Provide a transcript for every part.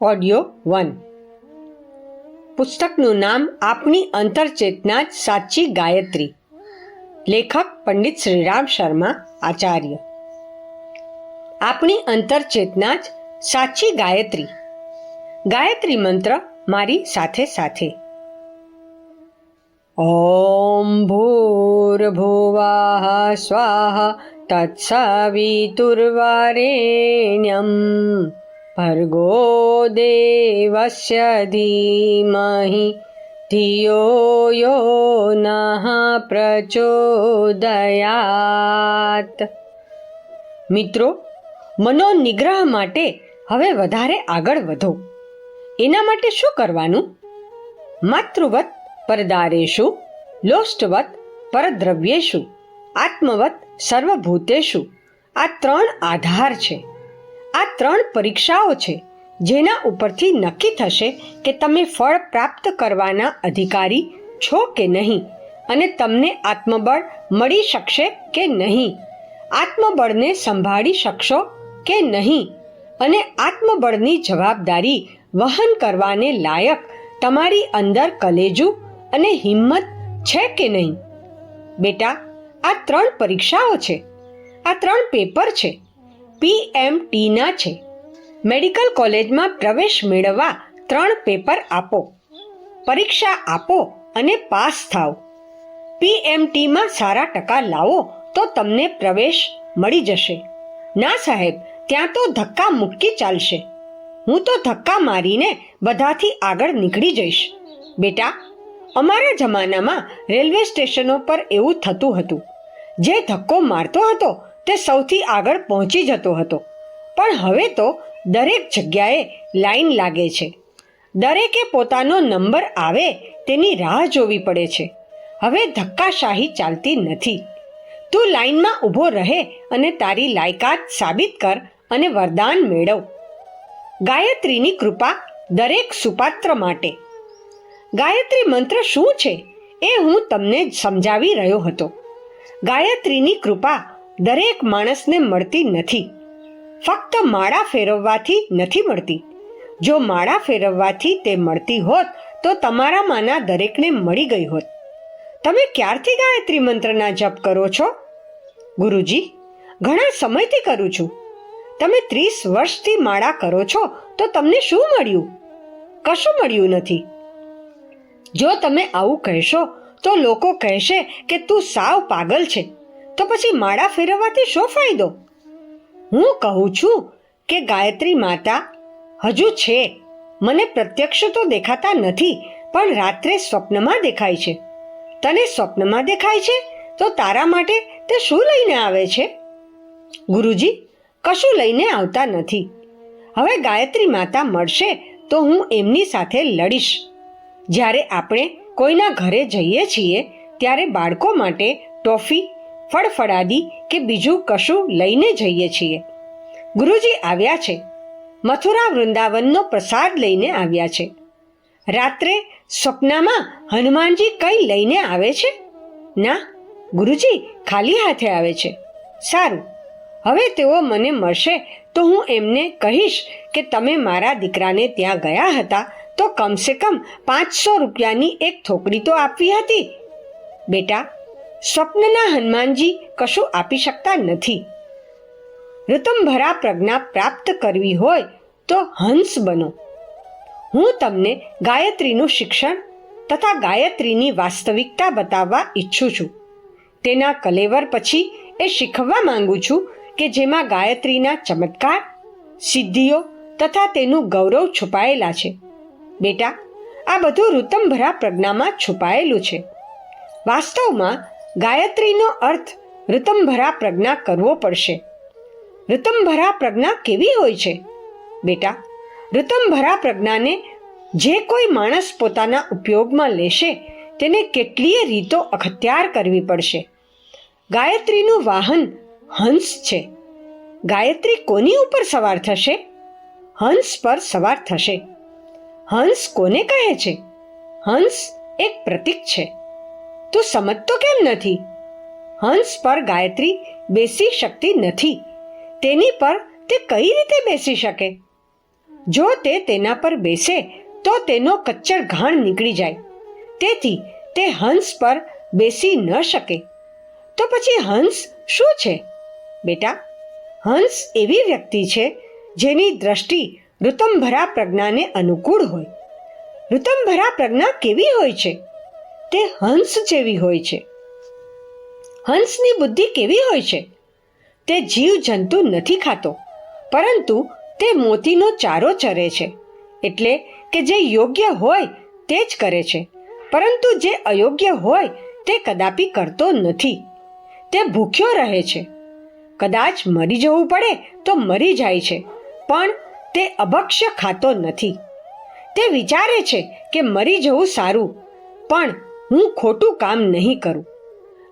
Audio one પુસ્તકનું નામ આપણી અંતરચેતના જ સાચી ગાયત્રી. લેખક પંડિત શ્રીરામ શર્મા આચાર્ય. આપણી અંતરચેતના જ સાચી ગાયત્રી. ગાયત્રી મંત્ર મારી સાથે સાથે. ઓમ ભૂર્ભુવા સ્વાહ તત્સવિતુર્વરેણ્યમ. ભર્ગો દેવસ્ય ધીમહિ, ધિયો યો નઃ પ્રચોદયાત. મિત્રો મનોનિગ્રહ માટે હવે વધારે આગળ વધો. એના માટે શું કરવાનું? માતૃવત પરદારેશુ, લોષ્ટવત પરદ્રવ્યેશુ, આત્મવત સર્વભૂતેશુ, આ ત્રણ આધાર છે. આ ત્રણ પરીક્ષાઓ છે, જેના ઉપરથી નક્કી થશે કે તમે ફળ પ્રાપ્ત કરવાના અધિકારી છો કે નહીં અને તમને આત્મબળ મળી શકશે કે નહીં. આત્મબળને સંભાળી શકશો કે નહીં અને આત્મબળની જવાબદારી વહન કરવાને લાયક તમારી અંદર કલેજું અને હિંમત છે કે નહીં? બેટા, આ ત્રણ પરીક્ષાઓ છે. આ ત્રણ પેપર છે. પીએમટીના છે. મેડિકલ કોલેજમાં પ્રવેશ મેળવવા ત્રણ પેપર આપો, પરીક્ષા આપો અને પાસ થાવ પીએમટીમાં સારા ટકા લાવો તો તમને પ્રવેશ મળી જશે. ના સાહેબ, ત્યાં તો ધક્કા મૂકી ચાલશે. હું તો ધક્કા મારીને બધાથી આગળ નીકળી જઈશ. બેટા, અમારા જમાનામાં રેલવે સ્ટેશનો પર એવું થતું હતું. જે ધક્કો મારતો હતો તે સૌથી આગળ પહોંચી જતો હતો. પણ હવે તો દરેક જગ્યાએ લાઈન લાગે છે. દરેકે પોતાનો નંબર આવે તેની રાહ જોવી પડે છે. હવે ધક્કાશાહી ચાલતી નથી. તું લાઈનમાં ઊભો રહે અને તારી લાયકાત સાબિત કર અને વરદાન મેળવ. ગાયત્રીની કૃપા દરેક સુપાત્ર માટે. ગાયત્રી મંત્ર શું છે એ હું તમને સમજાવી રહ્યો હતો. ગાયત્રીની કૃપા દરેક માણસને મળતી નથી. ફક્ત માળા ફેરવવાથી નથી મળતી. જો માળા ફેરવવાથી તે મળતી હોત, તો તમારામાંના દરેકને મળી ગઈ હોત. તમે ક્યારથી ગાયત્રી મંત્રના જપ કરો છો? ગુરુજી, ઘણા સમયથી કરું છું. તમે ત્રીસ વર્ષથી માળા કરો છો, તો તમને શું મળ્યું? કશું મળ્યું નથી. જો તમે આવું કહેશો, તો લોકો કહેશે કે તું સાવ પાગલ છે. તો પછી માળા ફેરવવાથી શો ફાયદો? હું કહું છું કે ગાયત્રી માતા હજુ છે. મને પ્રત્યક્ષ તો દેખાતા નથી, પણ રાત્રે સ્વપ્નમાં દેખાય છે. તને સ્વપ્નમાં દેખાય છે? તો તારા માટે તે શું લઈને આવે છે? ગુરુજી, કશું લઈને આવતા નથી. હવે ગાયત્રી માતા મળશે તો હું એમની સાથે લડીશ. જ્યારે આપણે કોઈના ઘરે જઈએ છીએ, ત્યારે બાળકો માટે ટોફી ફળફળાદી કે બીજું કશું લઈને જઈએ છીએ. ગુરુજી આવ્યા છે. મથુરા વૃંદાવનનો પ્રસાદ લઈને આવ્યા છે. રાત્રે સ્વપ્નમાં હનુમાનજી કઈ લઈને આવે છે? ના, ગુરુજી ખાલી હાથે આવે છે. સારું, હવે તેઓ મને મળશે તો હું એમને કહીશ કે તમે મારા દીકરાને ત્યાં ગયા હતા તો કમસે કમ પાંચસો રૂપિયાની એક થોકડી તો આપવી હતી. બેટા સ્વપ્નના હનુમાનજી કશું આપી શકતા નથી. ઋતંભરા પ્રજ્ઞા પ્રાપ્ત કરવી હોય તો હંસ બનો. હું તમને ગાયત્રીનું શિક્ષણ તથા ગાયત્રીની વાસ્તવિકતા બતાવવા ઈચ્છું છું. તેના કલેવર પછી એ શીખવવા માંગુ છું કે જેમાં ગાયત્રીના ચમત્કાર, સિદ્ધિઓ તથા તેનું ગૌરવ છુપાયેલા છે. બેટા, આ બધું ઋતંભરા પ્રજ્ઞામાં છુપાયેલું છે. વાસ્તવમાં ગાયત્રીનો અર્થ ઋતંભરા પ્રજ્ઞા કરવો પડશે. ઋતંભરા પ્રજ્ઞા કેવી હોય છે? બેટા, ઋતંભરા પ્રજ્ઞાને જે કોઈ માણસ પોતાના ઉપયોગમાં લેશે, તેને કેટલીય રીતો અખત્યાર કરવી પડશે. ગાયત્રીનું વાહન હંસ છે. ગાયત્રી કોની ઉપર સવાર થશે? હંસ પર સવાર થશે. હંસ કોને કહે છે? હંસ એક પ્રતીક છે. તું સમજતો કેમ નથી? હંસ પર ગાયત્રી બેસી શકતી નથી. તેની પર તે કઈ રીતે બેસી શકે? જો તે તેના પર બેસે, તો તેનો કચ્ચર ઘાણ નીકળી જાય. તેથી તે હંસ પર બેસી ન શકે. તો પછી હંસ શું છે? બેટા, હંસ એવી વ્યક્તિ છે જેની દ્રષ્ટિ ઋતંભરા પ્રજ્ઞાને અનુકૂળ હોય. ઋતંભરા પ્રજ્ઞા કેવી હોય છે? તે હંસ જેવી હોય છે. હંસની બુદ્ધિ કેવી હોય છે? તે જીવ જંતુ નથી ખાતો, પરંતુ તે મોતીનો ચારો ચરે છે. એટલે કે જે યોગ્ય હોય તે જ કરે છે. પરંતુ જે અયોગ્ય હોય તે કદાપી કરતો નથી. તે ભૂખ્યો રહે છે. કદાચ મરી જવું પડે તો મરી જાય છે, પણ તે અભક્ષ્ય ખાતો નથી. તે વિચારે છે કે મરી જવું સારું, પણ હું ખોટું કામ નહીં કરું.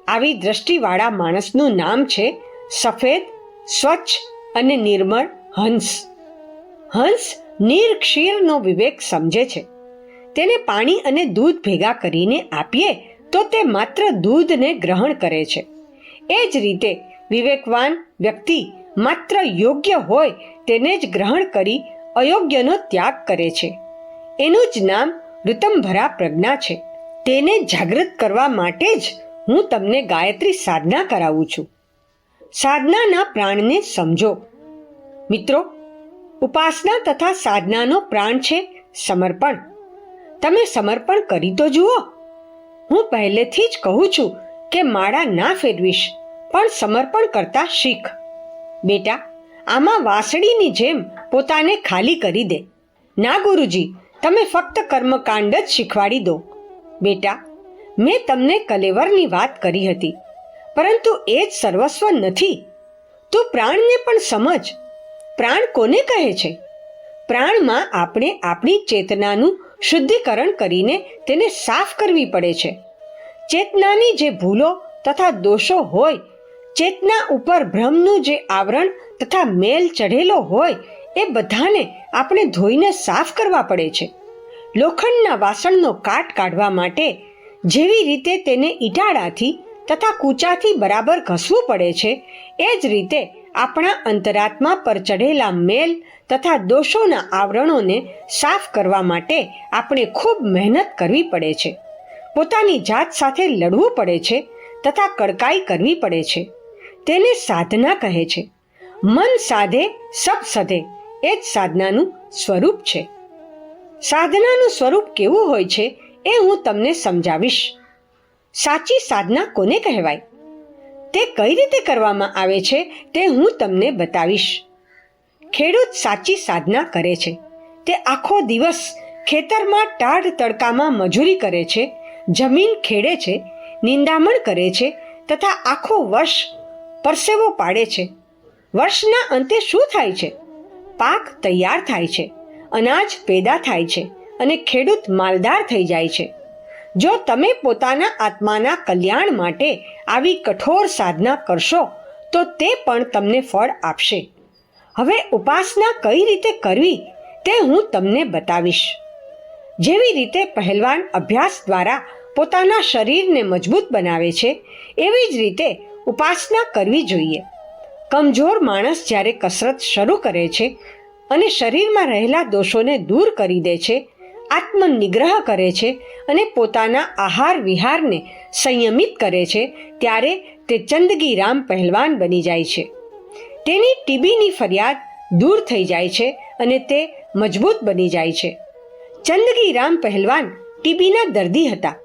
આવી દ્રષ્ટિવાળા માણસનું નામ છે સફેદ, સ્વચ્છ અને નિર્મળ હંસ. હંસ નિર્ક્ષીરનો વિવેક સમજે છે. તેને પાણી અને દૂધ ભેગા કરીને આપીએ તો તે માત્ર દૂધને ગ્રહણ કરે છે. એ જ રીતે વિવેકવાન વ્યક્તિ માત્ર યોગ્ય હોય તેને જ ગ્રહણ કરી અયોગ્યનો ત્યાગ કરે છે. એનું જ નામ ઋતંભરા પ્રજ્ઞા છે. તેને જાગૃત કરવા માટે જ હું તમને ગાયત્રી સાધના કરાવું છું. સાધનાના પ્રાણને સમજો. મિત્રો, ઉપાસના તથા સાધનાનો પ્રાણ છે સમર્પણ. તમે સમર્પણ કરી તો જુઓ. હું પહેલેથી જ કહું છું કે માળા ના ફેરવીશ, પણ સમર્પણ કરતા શીખ. બેટા, આમાં વાસળીની જેમ પોતાને ખાલી કરી દે. ના ગુરુજી, તમે ફક્ત કર્મકાંડ જ શીખવાડી દો. બેટા, મેં તમને કલેવરની વાત કરી હતી, પરંતુ એ જ સર્વસ્વ નથી. તું પ્રાણને પણ સમજ. પ્રાણ કોને કહે છે? પ્રાણમાં આપણે આપણી ચેતનાનું શુદ્ધિકરણ કરીને તેને સાફ કરવી પડે છે. ચેતનાની જે ભૂલો તથા દોષો હોય, ચેતના ઉપર ભ્રમનું જે આવરણ તથા મેલ ચઢેલો હોય, એ બધાને આપણે ધોઈને સાફ કરવા પડે છે. લોખંડના વાસણનો કાટ કાઢવા માટે જેવી રીતે તેને ઈટાળાથી તથા કૂચાથી બરાબર ઘસવું પડે છે, એ જ રીતે આપણા અંતરાત્મા પર ચઢેલા મેલ તથા દોષોના આવરણોને સાફ કરવા માટે આપણે ખૂબ મહેનત કરવી પડે છે. પોતાની જાત સાથે લડવું પડે છે તથા કડકાઈ કરવી પડે છે. તેને સાધના કહે છે. મન સાધે, સબ સધે, એ જ સાધનાનું સ્વરૂપ છે. સાધનાનું સ્વરૂપ કેવું હોય છે એ હું તમને સમજાવીશ. સાચી સાધના કોને કહેવાય? તે કઈ રીતે કરવામાં આવે છે તે હું તમને બતાવીશ. ખેડૂત સાચી સાધના કરે છે. તે આખો દિવસ ખેતરમાં ટાઢ તડકામાં મજૂરી કરે છે, જમીન ખેડે છે, નિંદામણ કરે છે તથા આખો વર્ષ પરસેવો પાડે છે. વર્ષના અંતે શું થાય છે? પાક તૈયાર થાય છે. અનાજ પેદા થાય છે અને ખેડૂત માલદાર થઈ જાય છે. જો તમે પોતાના આત્માના કલ્યાણ માટે આવી કઠોર સાધના કરશો, તો તે પણ તમને ફળ આપશે. હવે ઉપાસના કઈ રીતે કરવી તે હું તમને બતાવીશ. જેવી રીતે પહેલવાન અભ્યાસ દ્વારા પોતાના શરીરને મજબૂત બનાવે છે, એવી જ રીતે ઉપાસના કરવી જોઈએ. કમજોર માણસ જ્યારે કસરત શરૂ કરે છે અને શરીરમાં રહેલા દોષોને દૂર કરી દે છે, આત્મનિગ્રહ કરે છે અને પોતાના આહાર વિહારને સંયમિત કરે છે, ત્યારે તે ચંદગી રામ પહેલવાન બની જાય છે. તેની ટીબીની ફરિયાદ દૂર થઈ જાય છે અને તે મજબૂત બની જાય છે. ચંદગી રામ પહેલવાન ટીબીના દર્દી હતા.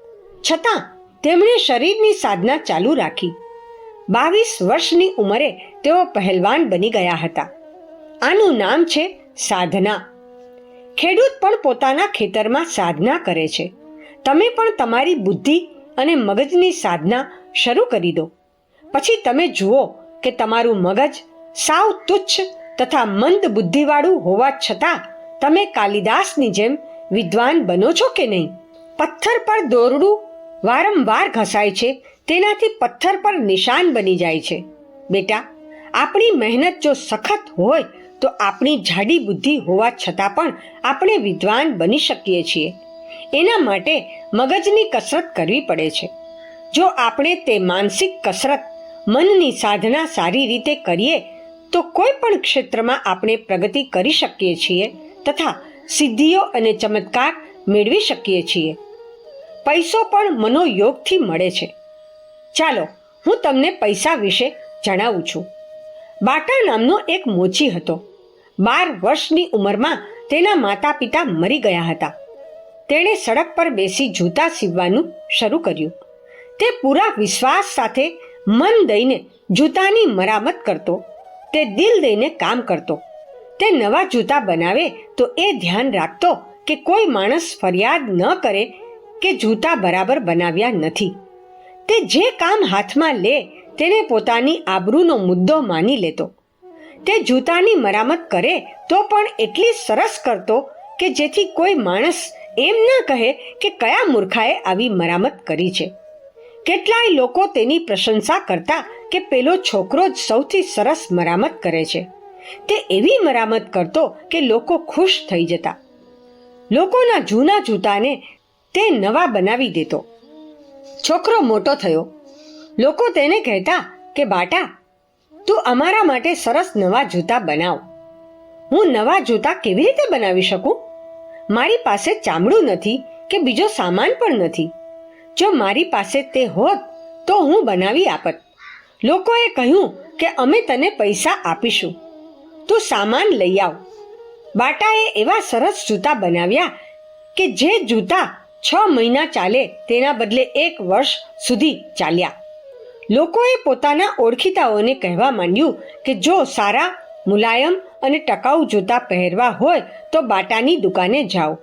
છતાં, તેમણે શરીરની સાધના ચાલુ રાખી. બાવીસ વર્ષની ઉંમરે તેઓ પહેલવાન બની ગયા હતા. આનું નામ છે સાધના. ખેડૂત પણ પોતાના ખેતરમાં સાધના કરે છે. તમે પણ તમારી બુદ્ધિ અને મગજની સાધના શરૂ કરી દો. પછી તમે જુઓ કે તમારું મગજ સાવ તુચ્છ તથા મંદ બુદ્ધિવાળું હોવા છતાં તમે કાલિદાસની જેમ વિદ્વાન બનો છો કે નહીં? પથ્થર પર દોરડું વારંવાર ઘસાય છે, તેનાથી પથ્થર પર નિશાન બની જાય છે. બેટા, આપણી મહેનત જો સખત હોય તો આપણી જાડી બુદ્ધિ હોવા છતાં પણ આપણે વિદ્વાન બની શકીએ છીએ. એના માટે મગજની કસરત કરવી પડે છે. જો આપણે તે માનસિક કસરત, મનની સાધના સારી રીતે કરીએ, તો કોઈ પણ ક્ષેત્રમાં આપણે પ્રગતિ કરી શકીએ છીએ તથા સિદ્ધિઓ અને ચમત્કાર મેળવી શકીએ છીએ. પૈસો પણ મનોયોગથી મળે છે. ચાલો, હું તમને પૈસા વિશે જણાવું છું. બાટા નામનો એક મોચી હતો. બાર વર્ષની ઉંમરમાં તેના માતા પિતા મરી ગયા હતા. તેણે સડક પર બેસી જૂતા સીવવાનું શરૂ કર્યું. તે પૂરા વિશ્વાસ સાથે મન દઈને જૂતાની મરામત કરતો, તે દિલ દઈને કામ કરતો. તે નવા જૂતા બનાવે તો એ ધ્યાન રાખતો કે કોઈ માણસ ફરિયાદ ન કરે કે જૂતા બરાબર બનાવ્યા નથી. તે જે કામ હાથમાં લે, તેને પોતાની આબરૂનો મુદ્દો માની લેતો. તે જૂતાની મરામત કરે તો પણ એટલી સરસ કરતો કે જેથી કોઈ માણસ એમ ના કહે કે કયા મૂર્ખાએ આવી મરામત કરી છે. કેટલાય લોકો તેની પ્રશંસા કરતા કે પેલો છોકરો જ સૌથી સરસ મરામત કરે છે. તે એવી મરામત કરતો કે લોકો ખુશ થઈ જતા. લોકોના જૂના જૂતાને તે નવા બનાવી દેતો. છોકરો મોટો થયો. લોકો તેને કહેતા કે, બાટા તું અમારા માટે સરસ નવા જૂતા બનાવ. હું નવા જૂતા કેવી રીતે બનાવી શકું? મારી પાસે ચામડું નથી કે બીજો સામાન પણ નથી. જો મારી પાસે તે હોત તો હું બનાવી આપત. લોકોએ કહ્યું કે અમે તને પૈસા આપીશું. તું સામાન લઈ આવ. બાટાએ એવા સરસ જૂતા બનાવ્યા કે જે જૂતા છ મહિના ચાલે તેના બદલે એક વર્ષ સુધી ચાલ્યા. લોકોએ પોતાના ઓળખીતાઓને કહેવા માંડ્યું કે જો સારા, મુલાયમ અને ટકાઉ જૂતા પહેરવા હોય તો બાટાની દુકાને જાઓ.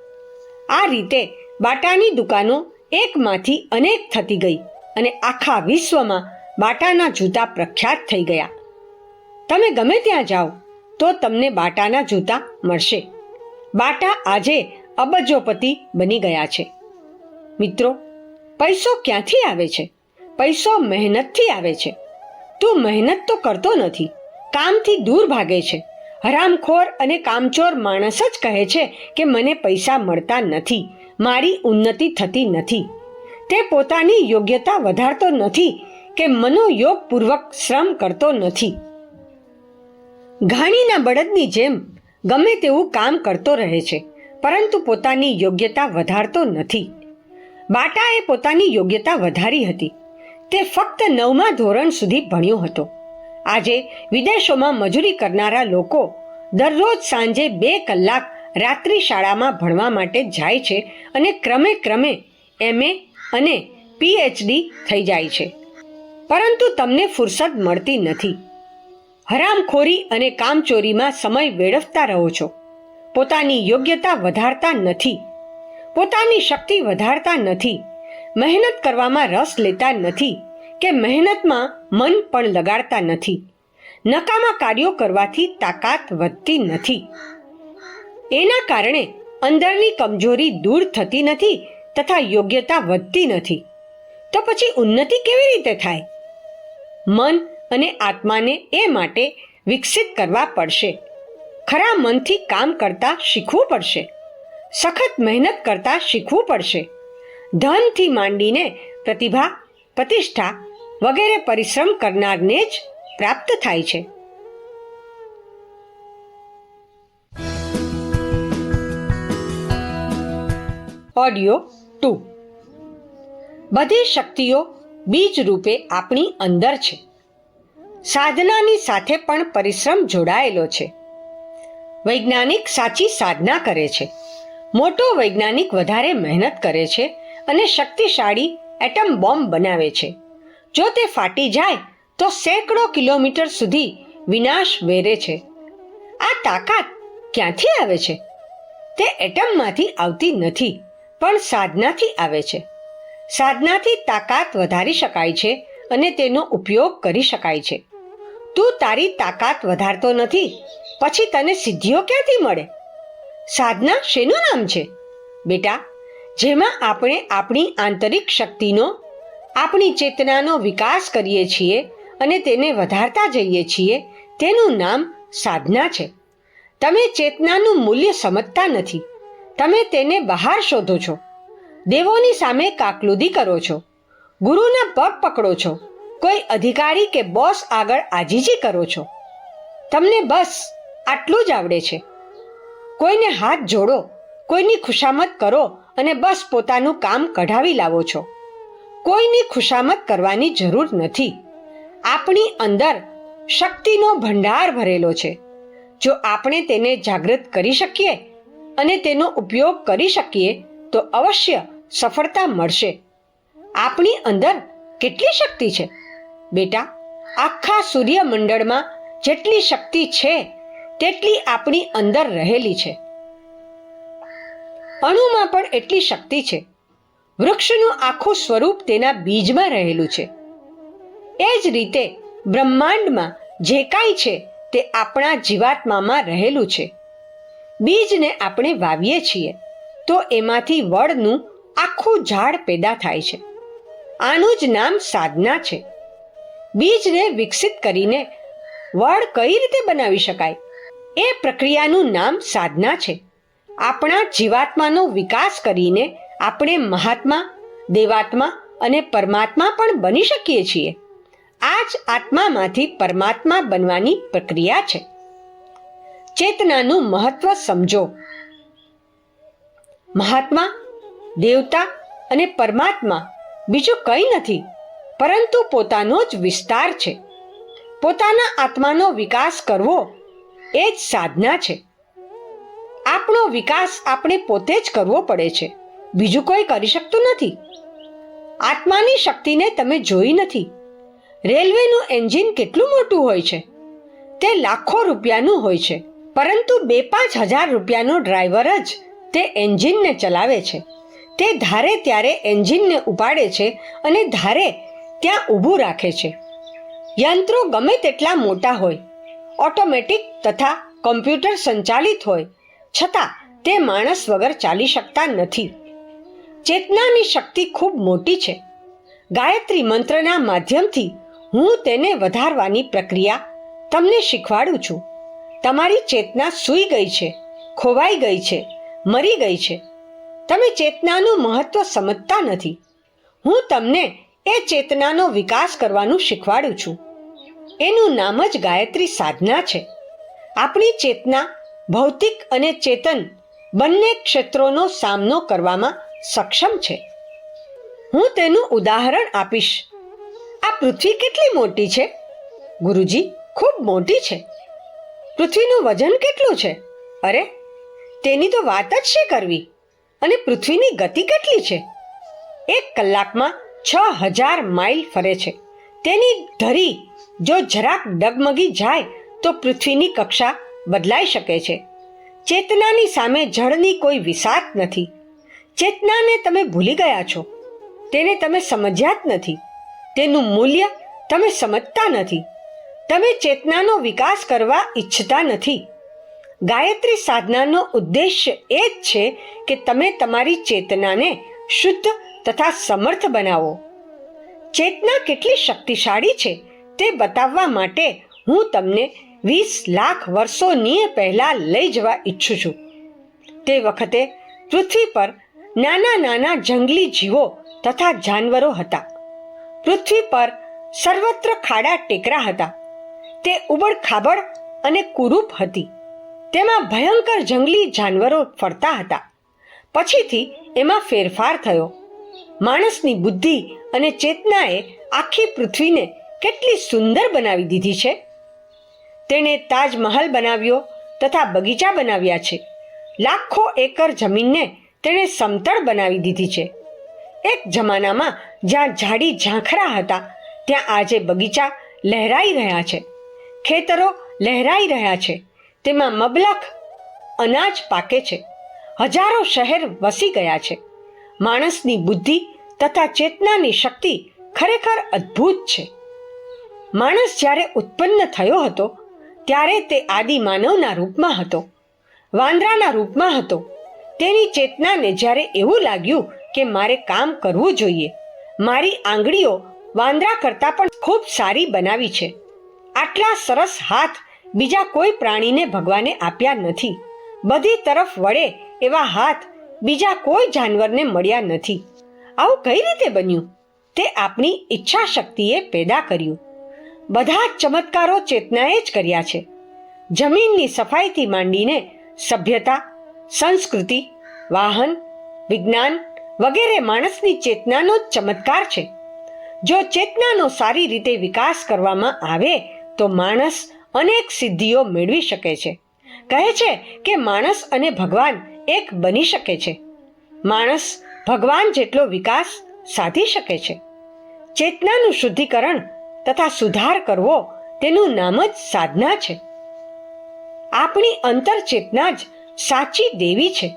આ રીતે બાટાની દુકાનો એકમાંથી અનેક થતી ગઈ અને આખા વિશ્વમાં બાટાના જૂતા પ્રખ્યાત થઈ ગયા. તમે ગમે ત્યાં જાઓ તો તમને બાટાના જૂતા મળશે. બાટા આજે અબજોપતિ બની ગયા છે. મિત્રો, પૈસો ક્યાંથી આવે છે? પૈસો મહેનતથી આવે છે. તું મહેનત તો કરતો નથી. કામથી દૂર ભાગે છે. હરામખોર અને કામચોર માણસ જ કહે છે કે મને પૈસા મળતા નથી. મારી ઉન્નતિ થતી નથી. તે પોતાની યોગ્યતા વધારતો નથી કે મનોયોગપૂર્વક શ્રમ કરતો નથી. ઘાણીના બળદની જેમ ગમે તેવું કામ કરતો રહે છે, પરંતુ પોતાની યોગ્યતા વધારતો નથી. બાટાએ પોતાની યોગ્યતા વધારી હતી. તે ફક્ત નવમા ધોરણ સુધી ભણ્યો હતો. આજે વિદેશોમાં મજૂરી કરનારા લોકો દરરોજ સાંજે બે કલાક રાત્રિ શાળામાં ભણવા માટે જાય છે અને ક્રમે ક્રમે એમએ અને પીએચડી થઈ જાય છે. પરંતુ તમને ફુરસદ મળતી નથી. હરામખોરી અને કામચોરીમાં સમય વેડફતા રહો છો. પોતાની યોગ્યતા વધારતા નથી. પોતાની શક્તિ વધારતા નથી. મહેનત કરવામાં રસ લેતા નથી કે મહેનતમાં મન પણ લગાડતા નથી. નકામા કાર્યો કરવાથી તાકાત વધતી નથી. એના કારણે અંદરની કમજોરી દૂર થતી નથી તથા યોગ્યતા વધતી નથી. તો પછી ઉન્નતિ કેવી રીતે થાય? મન અને આત્માને એ માટે વિકસિત કરવા પડશે. ખરા મનથી કામ કરતા શીખવું પડશે. સખત મહેનત કરતા શીખવું પડશે. ધનથી માંડીને પ્રતિભા, પ્રતિષ્ઠા વગેરે પરિશ્રમ કરનારને જ પ્રાપ્ત થાય છે. Audio two. બધી શક્તિઓ બીજ રૂપે આપણી અંદર છે. સાધનાની સાથે પણ પરિશ્રમ જોડાયેલો છે. વૈજ્ઞાનિક સાચી સાધના કરે છે. મોટો વૈજ્ઞાનિક વધારે મહેનત કરે છે અને શક્તિશાળી એટમ બોમ્બ બનાવે છે. જો તે ફાટી જાય, તો સેંકડો કિલોમીટર સુધી વિનાશ વેરે છે. આ તાકાત ક્યાંથી આવે છે? તે એટમમાંથી આવતી નથી, પણ સાધનાથી આવે છે. સાધનાથી તાકાત વધારી શકાય છે અને તેનો ઉપયોગ કરી શકાય છે. તું તારી તાકાત વધારતો નથી, પછી તને સિદ્ધિઓ ક્યાંથી મળે? સાધના શેનું નામ છે? બેટા જેમાં આપણે આપણી આંતરિક શક્તિનો, આપણી ચેતનાનો વિકાસ કરીએ છીએ અને તેને વધારતા જઈએ છીએ, તેનું નામ સાધના છે. તમે ચેતનાનું મૂલ્ય સમજતા નથી. તમે તેને બહાર શોધો છો. દેવોની સામે કાકલુદી કરો છો. ગુરુના પગ પકડો છો. કોઈ અધિકારી કે બોસ આગળ આજીજી કરો છો. તમને બસ આટલું જ આવડે છે. કોઈને હાથ જોડો, કોઈની ખુશામત કરો અને બસ પોતાનું કામ કઢાવી લાવો છો. કોઈની ખુશામત કરવાની જરૂર નથી. આપણી અંદર શક્તિનો ભંડાર ભરેલો છે. જો આપણે તેને જાગૃત કરી શકીએ અને તેનો ઉપયોગ કરી શકીએ, તો અવશ્ય સફળતા મળશે. આપણી અંદર કેટલી શક્તિ છે? બેટા, આખા સૂર્યમંડળમાં જેટલી શક્તિ છે, તેટલી આપણી અંદર રહેલી છે. અણુમાં પણ એટલી શક્તિ છે. વૃક્ષનું આખું સ્વરૂપ તેના બીજમાં રહેલું છે. એ જ રીતે બ્રહ્માંડમાં જે કાંઈ છે તે આપણા જીવાત્મામાં રહેલું છે. બીજને આપણે વાવીએ છીએ તો એમાંથી વડનું આખું ઝાડ પેદા થાય છે. આનું જ નામ સાધના છે. બીજને વિકસિત કરીને વડ કઈ રીતે બનાવી શકાય? એ પ્રક્રિયાનું નામ સાધના છે. આપણા જીવાત્માનો વિકાસ કરીને આપણે મહાત્મા, દેવાત્મા અને પરમાત્મા પણ બની શકીએ છીએ. આ જ આત્મામાંથી પરમાત્મા બનવાની પ્રક્રિયા છે. ચેતનાનું મહત્વ સમજો. મહાત્મા, દેવતા અને પરમાત્મા બીજું કંઈ નથી, પરંતુ પોતાનો જ વિસ્તાર છે. પોતાના આત્માનો વિકાસ કરવો એ જ સાધના છે. આપણો વિકાસ આપણે પોતે જ કરવો પડે છે. બીજું કોઈ કરી શકતું નથી. આત્માની શક્તિને તમે જોઈ નથી. રેલવેનું એન્જિન કેટલું મોટું હોય છે. તે લાખો રૂપિયાનું હોય છે, પરંતુ બે પાંચ હજાર રૂપિયાનો ડ્રાઈવર જ તે એન્જિનને ચલાવે છે. તે ધારે ત્યારે એન્જિનને ઉપાડે છે અને ધારે ત્યાં ઊભું રાખે છે. યંત્રો ગમે તેટલા મોટા હોય, ઓટોમેટિક તથા કમ્પ્યુટર સંચાલિત હોય છતાં તે માણસ વગર ચાલી શકતા નથી. ચેતનાની શક્તિ ખૂબ મોટી છે. ગાયત્રી મંત્રના માધ્યમથી હું તેને વધારવાની પ્રક્રિયા તમને શીખવાડું છું. તમારી ચેતના સૂઈ ગઈ છે, ખોવાઈ ગઈ છે, મરી ગઈ છે. તમે ચેતનાનું મહત્વ સમજતા નથી. હું તમને એ ચેતનાનો વિકાસ કરવાનું શીખવાડું છું. એનું નામ જ ગાયત્રી સાધના છે. આપણી ચેતના ભૌતિક અને ચેતન બંને ક્ષેત્રોનો સામનો કરવામાં સક્ષમ છે. હું તેનું ઉદાહરણ આપીશ. આ પૃથ્વી કેટલી મોટી છે? ગુરુજી, ખૂબ મોટી છે. પૃથ્વીનું વજન કેટલું છે? અરે, તેની તો વાત જ છે કરવી? અને પૃથ્વીની ગતિ કેટલી છે? એક કલાકમાં છ હજાર માઇલ ફરે છે. તેની ધરી જો જરાક ડગમગી જાય તો પૃથ્વીની કક્ષા બદલાઈ શકે છે. ચેતનાની સામે જળની કોઈ વિસાત નથી. ચેતનાને તમે ભૂલી ગયા છો. તેને તમે સમજ્યા જ નથી. તેનું મૂલ્ય તમે સમજતા નથી. તમે ચેતનાનો વિકાસ કરવા ઈચ્છતા નથી. ગાયત્રી સાધનાનો ઉદ્દેશ્ય એ જ છે કે તમે તમારી ચેતનાને શુદ્ધ તથા સમર્થ બનાવો. ચેતના કેટલી શક્તિશાળી છે તે બતાવવા માટે હું તમને વીસ લાખ વર્ષોની પહેલા લઈ જવા ઈચ્છું છું. તે વખતે પૃથ્વી પર નાના નાના જંગલી જીવો તથા જાનવરો હતા. પૃથ્વી પર સર્વત્ર ખાડા ટેકરા હતા. તે ઉબડ ખાબડ અને કુરૂપ હતી. તેમાં ભયંકર જંગલી જાનવરો ફરતા હતા. પછીથી એમાં ફેરફાર થયો. માણસની બુદ્ધિ અને ચેતનાએ આખી પૃથ્વીને કેટલી સુંદર બનાવી દીધી છે. તેણે તાજમહલ બનાવ્યો તથા બગીચા બનાવ્યા છે. લાખો એકર જમીનને તેણે સમતળ બનાવી દીધી છે. એક જમાનામાં જ્યાં ઝાડી ઝાંખરા હતા, ત્યાં આજે બગીચા લહેરાઈ રહ્યા છે. ખેતરો લહેરાઈ રહ્યા છે. તેમાં મબલખ અનાજ પાકે છે. હજારો શહેર વસી ગયા છે. માણસની બુદ્ધિ તથા ચેતનાની શક્તિ ખરેખર અદ્ભુત છે. માણસ જ્યારે ઉત્પન્ન થયો હતો ત્યારે તે આદિ માનવના રૂપમાં હતો? વાંદરાના રૂપમાં હતો. તેની ચેતનાને જ્યારે એવું લાગ્યું કે મારે કામ કરવું જોઈએ, મારી આંગળીઓ વાંદરા કરતાં પણ ખૂબ સારી બનાવી છે. આટલા સરસ હાથ બીજા કોઈ પ્રાણીને ભગવાને આપ્યા નથી. બધી તરફ વળે એવા હાથ બીજા કોઈ જાનવરને મળ્યા નથી. આવું કઈ રીતે બન્યું? તે આપણી ઈચ્છા શક્તિએ પેદા કર્યું. બધા ચમત્કારો ચેતનાએ જ કર્યા છે. જમીનની સફાઈથી માંડીને સભ્યતા, સંસ્કૃતિ, વાહન, વિજ્ઞાન વગેરે માણસની ચેતનાનો જ ચમત્કાર છે. જો ચેતનાનો સારી રીતે વિકાસ કરવામાં આવે, તો માણસ અનેક સિદ્ધિઓ મેળવી શકે છે. કહે છે કે માણસ અને ભગવાન એક બની શકે છે. માણસ ભગવાન જેટલો વિકાસ સાધી શકે છે. ચેતનાનું શુદ્ધિકરણ તથા સુધાર કરવો તેનું નામ જ સાધના છે. આપણી અંતર ચેતના જ સાચી દેવી છે.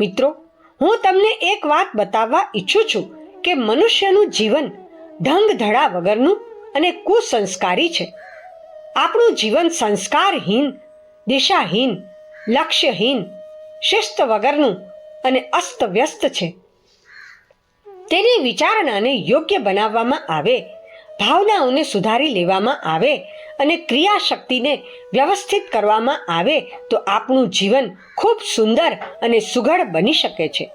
મિત્રો, હું તમને એક વાત બતાવવા ઈચ્છું છું કે મનુષ્યનું જીવન ઢંગ ધડા વગરનું અને કુસંસ્કારી છે. આપણું જીવન સંસ્કારહીન, દિશાહીન, લક્ષ્યહીન, શિસ્ત વગરનું અને અસ્તવ્યસ્ત છે. તેની વિચારણાને યોગ્ય બનાવવામાં આવે ભાવનાઓને સુધારી લેવામાં આવે અને ક્રિયાશક્તિને વ્યવસ્થિત કરવામાં આવે તો આપણું જીવન ખૂબ સુંદર અને સુઘડ બની શકે છે.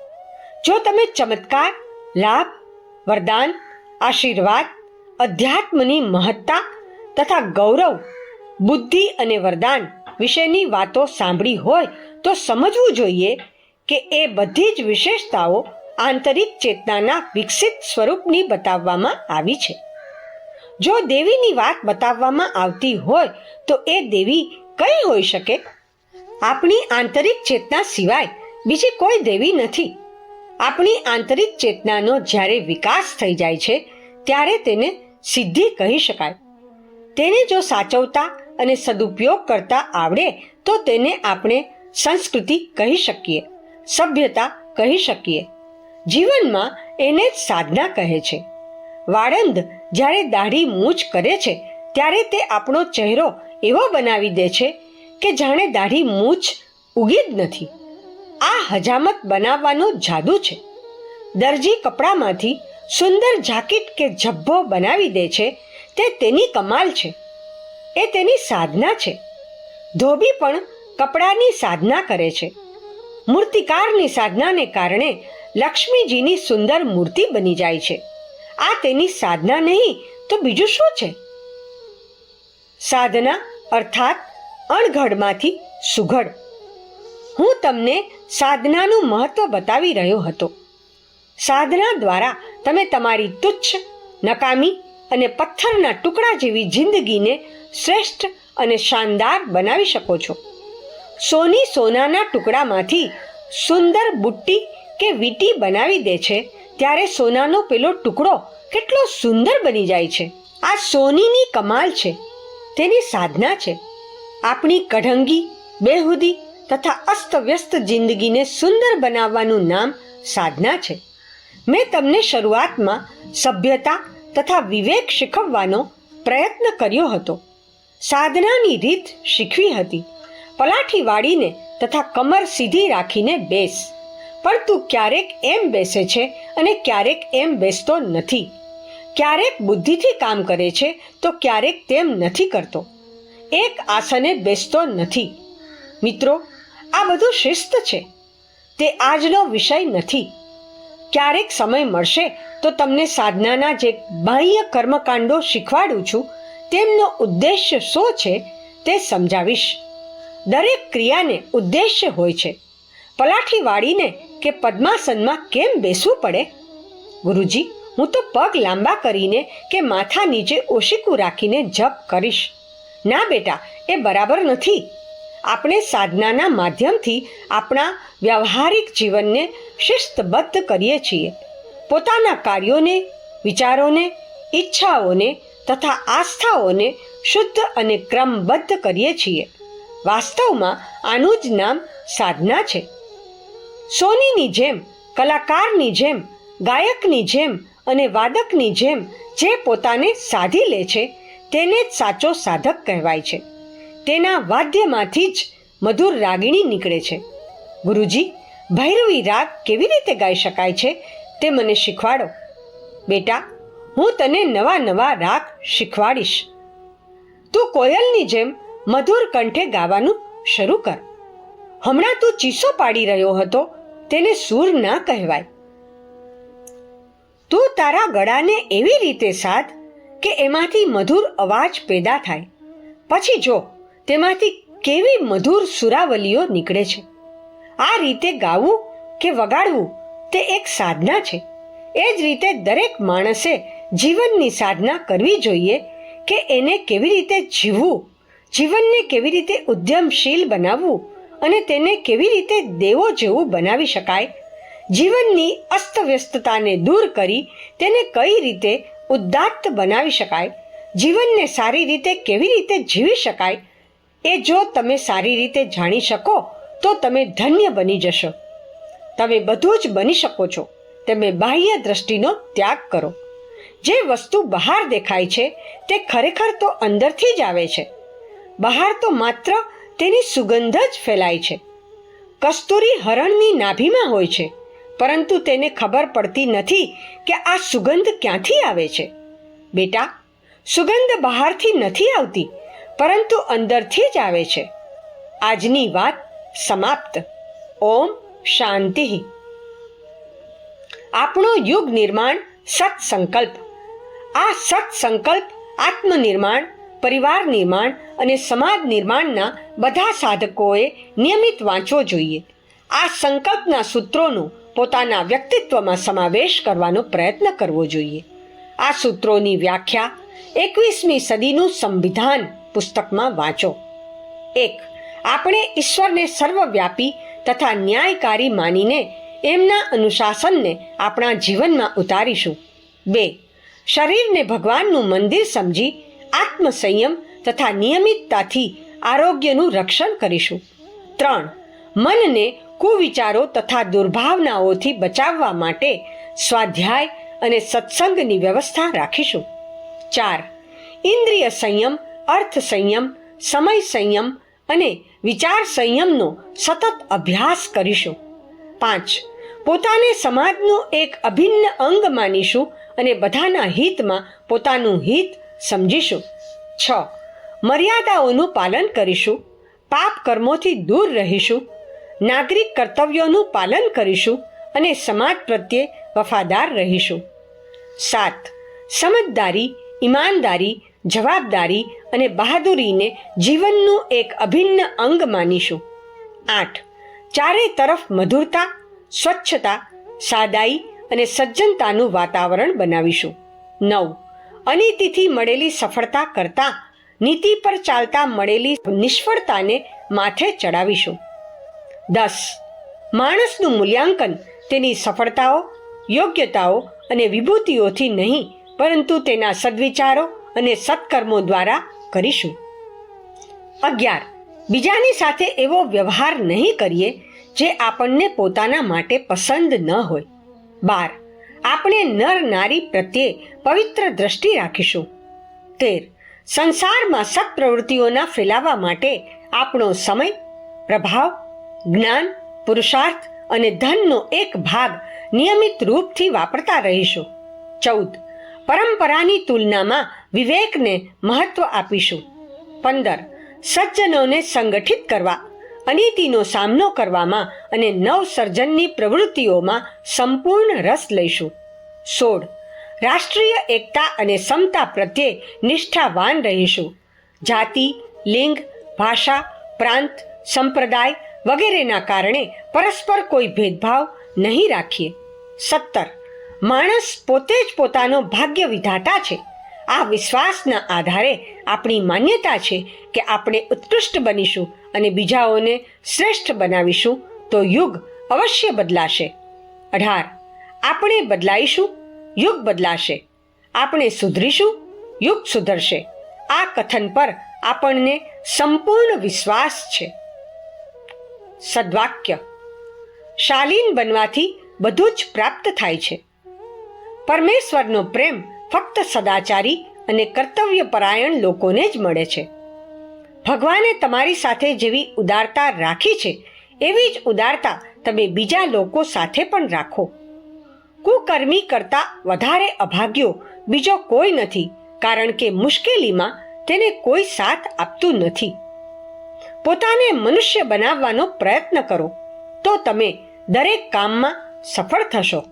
જો તમે ચમત્કાર, લાભ, વરદાન, આશીર્વાદ, અધ્યાત્મની મહત્તા તથા ગૌરવ, બુદ્ધિ અને વરદાન વિશેની વાતો સાંભળી હોય તો સમજવું જોઈએ કે એ બધી જ વિશેષતાઓ આંતરિક ચેતનાના વિકસિત સ્વરૂપની બતાવવામાં આવી છે. જો દેવીની વાત બતાવવામાં આવતી હોય, તો એ દેવી કઈ હોઈ શકે? આપણી આંતરિક ચેતના સિવાય બીજી કોઈ દેવી નથી. આપણી આંતરિક ચેતનાનો જ્યારે વિકાસ થઈ જાય છે, ત્યારે તેને સિદ્ધિ કહી શકાય. તેને જો સાચવતા અને સદુપયોગ કરતા આવડે, તો તેને આપણે સંસ્કૃતિ કહી શકીએ, સભ્યતા કહી શકીએ. જીવનમાં એને જ સાધના કહે છે. વાળંદ જ્યારે દાઢી મૂછ કરે છે, ત્યારે તે આપણો ચહેરો એવો બનાવી દે છે કે જાણે દાઢી મૂછ ઉગી જ નથી. આ હજામત બનાવવાનો જાદુ છે. દરજી કપડામાંથી સુંદર જાકીટ કે જબ્બો બનાવી દે છે, તે તેની કમાલ છે. એ તેની સાધના છે. ધોબી પણ કપડાની સાધના કરે છે. મૂર્તિકારની સાધનાને કારણે લક્ષ્મીજીની સુંદર મૂર્તિ બની જાય છે. આ તેની સાધના નહીં, તો બીજું શું છે? સાધના અર્થાત અણઘડમાંથી સુઘડ. હું તમને સાધનાનું મહત્વ બતાવી રહ્યો હતો. સાધના દ્વારા તમે તમારી તુચ્છ, નકામી અને પથ્થરના ટુકડા જેવી જિંદગીને શ્રેષ્ઠ અને શાનદાર બનાવી શકો છો. સોની સોનાના ટુકડામાંથી સુંદર બુટ્ટી કે વીટી બનાવી દે છે ત્યારે સોનાનો પેલો ટુકડો કેટલો સુંદર બની જાય છે. આ સોનીની કમાલ છે. તેની સાધના છે. આપણી કઢંગી, બેહુદી તથા અસ્તવ્યસ્ત જિંદગીને સુંદર બનાવવાનું નામ સાધના છે. મેં તમને શરૂઆતમાં સભ્યતા તથા વિવેક શીખવવાનો પ્રયત્ન કર્યો હતો. સાધનાની રીત શીખવી હતી. પલાઠી વાળીને તથા કમર સીધી રાખીને બેસ. પણ તું ક્યારેક એમ બેસે છે અને ક્યારેક એમ બેસતો નથી. ક્યારેક બુદ્ધિથી કામ કરે છે તો ક્યારેક તેમ નથી કરતો. એક આસને બેસતો નથી. મિત્રો, આ બધું શિસ્ત છે. તે આજનો વિષય નથી. ક્યારેક સમય મળશે તો તમને સાધનાના જે બાહ્ય કર્મકાંડો શીખવાડું છું, તેમનો ઉદ્દેશ્ય શું છે તે સમજાવીશ. દરેક ક્રિયાને ઉદ્દેશ્ય હોય છે. પલાઠી વાળીને કે પદ્માસનમાં કેમ બેસવું પડે? ગુરુજી, હું તો પગ લાંબા કરીને કે માથા નીચે ઓશિકું રાખીને જપ કરીશ. ના બેટા, એ બરાબર નથી. આપણે સાધનાના માધ્યમથી આપણા વ્યવહારિક જીવનને શિસ્તબદ્ધ કરીએ છીએ. પોતાના કાર્યોને, વિચારોને, ઈચ્છાઓને તથા આસ્થાઓને શુદ્ધ અને ક્રમબદ્ધ કરીએ છીએ. વાસ્તવમાં આનું જ નામ સાધના છે. સોનીની જેમ, કલાકારની જેમ, ગાયકની જેમ અને વાદકની જેમ જે પોતાને સાધી લે છે, તેને જ સાચો સાધક કહેવાય છે. તેના વાદ્યમાંથી જ મધુર રાગિણી નીકળે છે. ગુરુજી, ભૈરવી રાગ કેવી રીતે ગાઈ શકાય છે તે મને શીખવાડો. બેટા, હું તને નવા નવા રાગ શીખવાડીશ. તું કોયલની જેમ મધુર કંઠે ગાવાનું શરૂ કર. હમણાં તું ચીસો પાડી રહ્યો હતો, તેને સૂર ના કહેવાય. તું તારા ગળાને એવી રીતે સાધ કે એમાંથી મધુર અવાજ પેદા થાય. પછી જો, તેમાંથી કેવી મધુર સુરાવલીઓ નીકળે છે. આ રીતે ગાવું કે વગાડવું તે એક સાધના છે. એ જ રીતે દરેક માણસે જીવનની સાધના કરવી જોઈએ કે એને કેવી રીતે જીવવું, જીવનને કેવી રીતે ઉદ્યમશીલ બનાવવું અને તેને કેવી રીતે દેવો જેવું બનાવી શકાય? જીવનની અસ્તવ્યસ્તતાને દૂર કરી તેને કઈ રીતે ઉદાત્ત બનાવી શકાય? જીવનને સારી રીતે કેવી રીતે જીવી શકાય? એ જો તમે સારી રીતે જાણી શકો, તો તમે ધન્ય બની જશો. તમે બધું જ બની શકો છો. તમે બાહ્ય દ્રષ્ટિનો ત્યાગ કરો. જે વસ્તુ બહાર દેખાય છે, તે ખરેખર તો અંદરથી જ આવે છે. બહાર તો માત્ર તેની સુગંધ જ ફેલાય છે. કસ્તુરી હરણની નાભીમાં હોય છે, પરંતુ તેને ખબર પડતી નથી કે આ સુગંધ ક્યાંથી આવે છે. બેટા, સુગંધ બહારથી નથી આવતી, પરંતુ અંદરથી જ આવે છે. આજની વાત સમાપ્ત. ઓમ શાંતિ. આપણો યુગ નિર્માણ સત સંકલ્પ આ સત સંકલ્પ આત્મનિર્માણ પરિવાર નિર્માણ અને સમાજ નિર્માણના બધા સાધકોએ નિયમિત વાંચવો જોઈએ. આ સંકલ્પના સૂત્રોનો પોતાના વ્યક્તિત્વમાં સમાવેશ કરવાનો પ્રયત્ન કરવો જોઈએ. આ સૂત્રોની વ્યાખ્યા એકવીસમી સદીનું સંવિધાન પુસ્તકમાં વાંચો. એક, આપણે ઈશ્વરને સર્વવ્યાપી તથા ન્યાયકારી માનીને એમના અનુશાસનને આપણા જીવનમાં ઉતારીશું. બે, શરીરને ભગવાનનું મંદિર સમજી આત્મસંયમ તથા નિયમિતતાથી આરોગ્યનું રક્ષણ કરીશું. ત્રણ, મનને કુવિચારો તથા દુર્ભાવનાઓથી બચાવવા માટે સ્વાધ્યાય અને સત્સંગની વ્યવસ્થા રાખીશું. ચાર, ઇન્દ્રિય સંયમ, અર્થ સંયમ, સમય સંયમ અને વિચાર સંયમનો સતત અભ્યાસ કરીશું. પાંચ, પોતાને સમાજનું એક અભિન્ન અંગ માનીશું અને બધાના હિતમાં પોતાનું હિત સમજીશું. છ. મર્યાદાઓનું પાલન કરીશું. પાપ કર્મોથી દૂર રહીશું. નાગરિક કર્તવ્યોનું પાલન કરીશું અને સમાજ પ્રત્યે વફાદાર રહીશું. સાત. સમજદારી, ઈમાનદારી, જવાબદારી અને બહાદુરીને જીવનનું એક અભિન્ન અંગ માનીશું. આઠ. ચારે તરફ મધુરતા, સ્વચ્છતા, સાદાઈ અને સજ્જનતાનું વાતાવરણ બનાવીશું. નવ. અનીતિથી મળેલી સફળતા કરતાં નીતિ પર ચાલતા મળેલી નિષ્ફળતાને માથે ચડાવીશું. દસ. માણસનું મૂલ્યાંકન, તેની સફળતાઓ, યોગ્યતાઓ અને વિભૂતિઓથી નહીં, પરંતુ તેના સદવિચારો અને સત્કર્મો દ્વારા કરીશું. અગિયાર. બીજાની સાથે એવો વ્યવહાર નહીં કરીએ જે આપણને પોતાના માટે પસંદ ન હોય. બાર. આપણે નર નારી પ્રત્યે પવિત્ર દ્રષ્ટિ રાખીશું. તેર. સંસારમાં સત્પ્રવૃત્તિઓના ફેલાવા માટે આપણો સમય, પ્રભાવ, જ્ઞાન, પુરુષાર્થ અને ધનનો એક ભાગ નિયમિત રૂપથી વાપરતા રહીશું. ચૌદ. પરંપરાની તુલનામાં વિવેકને મહત્વ આપીશું. પંદર. સજ્જનોને સંગઠિત કરવા અનીતિનો સામનો કરવામાં અને નવસર્જનની પ્રવૃત્તિઓમાં સંપૂર્ણ રસ લઈશું. સોળ. રાષ્ટ્રીય એકતા અને સમતા પ્રત્યે નિષ્ઠાવાન રહીશું. જાતિ, લિંગ, ભાષા, પ્રાંત, સંપ્રદાય વગેરેના કારણે પરસ્પર કોઈ ભેદભાવ નહીં રાખીએ. સત્તર. માણસ પોતે જ પોતાનો ભાગ્ય વિધાતા છે. આ વિશ્વાસના આધારે આપણી માન્યતા છે કે આપણે ઉત્કૃષ્ટ બનીશું અને બીજાઓને શ્રેષ્ઠ બનાવીશું તો યુગ અવશ્ય બદલાશે. અઢાર, આપણે બદલાઈશું, યુગ બદલાશે. આપણે સુધરીશું, યુગ સુધરશે. આ કથન પર આપણને સંપૂર્ણ વિશ્વાસ છે. સદ્વાક્ય, શાલીન બનવાથી બધું જ પ્રાપ્ત થાય છે. પરમેશ્વરનો પ્રેમ ફક્ત સદાચારી અને કર્તવ્યપરાયણ લોકોને જ મળે છે. ભગવાને તમારી સાથે જેવી ઉદારતા રાખી છે, એવી જ ઉદારતા તમે બીજા લોકો સાથે પણ રાખો. કુકર્મી કરતા વધારે અભાગ્યો બીજો કોઈ નથી, કારણ કે મુશ્કેલીમાં તેને કોઈ સાથ આપતું નથી. પોતાને મનુષ્ય બનાવવાનો પ્રયત્ન કરો, તો તમે દરેક કામમાં સફળ થશો.